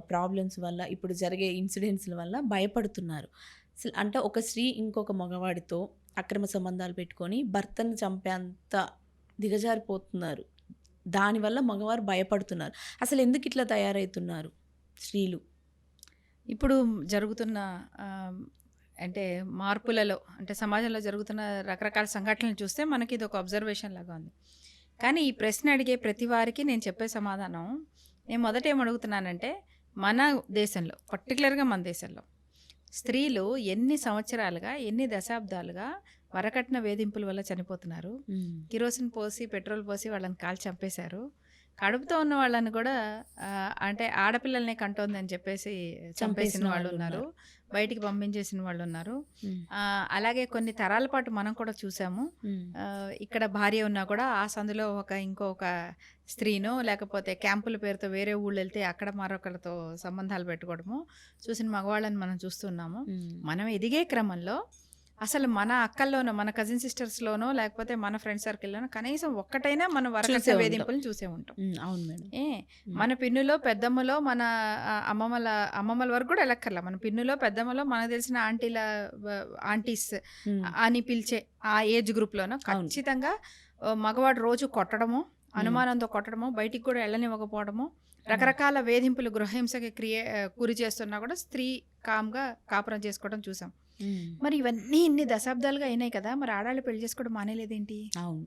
Problems వల్ల ఇప్పుడు జరిగే ఇన్సిడెంట్స్ల వల్ల భయపడుతున్నారు. అంటే ఒక స్త్రీ ఇంకొక మగవాడితో అక్రమ సంబంధాలు పెట్టుకొని భర్తను చంపేంత దిగజారిపోతున్నారు. దానివల్ల మగవారు భయపడుతున్నారు. అసలు ఎందుకు ఇట్లా తయారవుతున్నారు స్త్రీలు? ఇప్పుడు జరుగుతున్న అంటే మార్పులలో అంటే సమాజంలో జరుగుతున్న రకరకాల సంఘటనలు చూస్తే మనకి ఇది ఒక అబ్జర్వేషన్ లాగా ఉంది. కానీ ఈ ప్రశ్న అడిగే ప్రతి వారికి నేను చెప్పే సమాధానం నేను మొదట ఏమడుగుతున్నానంటే మన దేశంలో పర్టికులర్గా మన దేశంలో స్త్రీలు ఎన్ని సంవత్సరాలుగా ఎన్ని దశాబ్దాలుగా వరకట్న వేధింపుల వల్ల చనిపోతున్నారు? కిరోసిన్ పోసి పెట్రోల్ పోసి వాళ్ళని కాల్ చంపేశారు. కడుపుతో ఉన్న వాళ్ళని కూడా అంటే ఆడపిల్లల్ని కంటోందని చెప్పేసి చంపేసిన వాళ్ళు ఉన్నారు బయటికి పంపించేసిన వాళ్ళు ఉన్నారు అలాగే కొన్ని తరాల పాటు మనం కూడా చూసాము. ఇక్కడ భార్య ఉన్నా కూడా ఆ సందులో ఒక ఇంకొక స్త్రీనో లేకపోతే క్యాంపుల పేరుతో వేరే ఊళ్ళు వెళ్తే అక్కడ మరొకరితో సంబంధాలు పెట్టుకోవడము చూసిన మగవాళ్ళని మనం చూస్తున్నాము. మనం ఎదిగే క్రమంలో అసలు మన అక్కల్లోనో మన కజిన్ సిస్టర్స్లోనో లేకపోతే మన ఫ్రెండ్ సర్కిల్లోనో కనీసం ఒక్కటైనా మనం వరకట్న ఉంటాం. వేధింపులను చూసే ఉంటాం. అవును మేడం. ఏ మన పిన్నులో పెద్దమ్మలో మన అమ్మమ్మల అమ్మమ్మల వరకు కూడా ఎలక్కర్లా మన పిన్నులో పెద్దమ్మలో మనకు తెలిసిన ఆంటీల ఆంటీస్ అని పిలిచే ఆ ఏజ్ గ్రూప్లోనో ఖచ్చితంగా ఆ, మగవాడు రోజు కొట్టడము అనుమానంతో కొట్టడము బయటికి కూడా వెళ్ళనివ్వకపోవడము రకరకాల వేధింపులు గృహహింసకి క్రియే గురి చేస్తున్నా కూడా స్త్రీ కామ్గా కాపురం చేసుకోవడం చూసాం. మరి ఇవన్నీ ఇన్ని దశాబ్దాలుగా అయినాయి కదా మరి ఆడాళ్ళు పెళ్ళి చేసుకోవడం మానేలేదేంటి? అవును.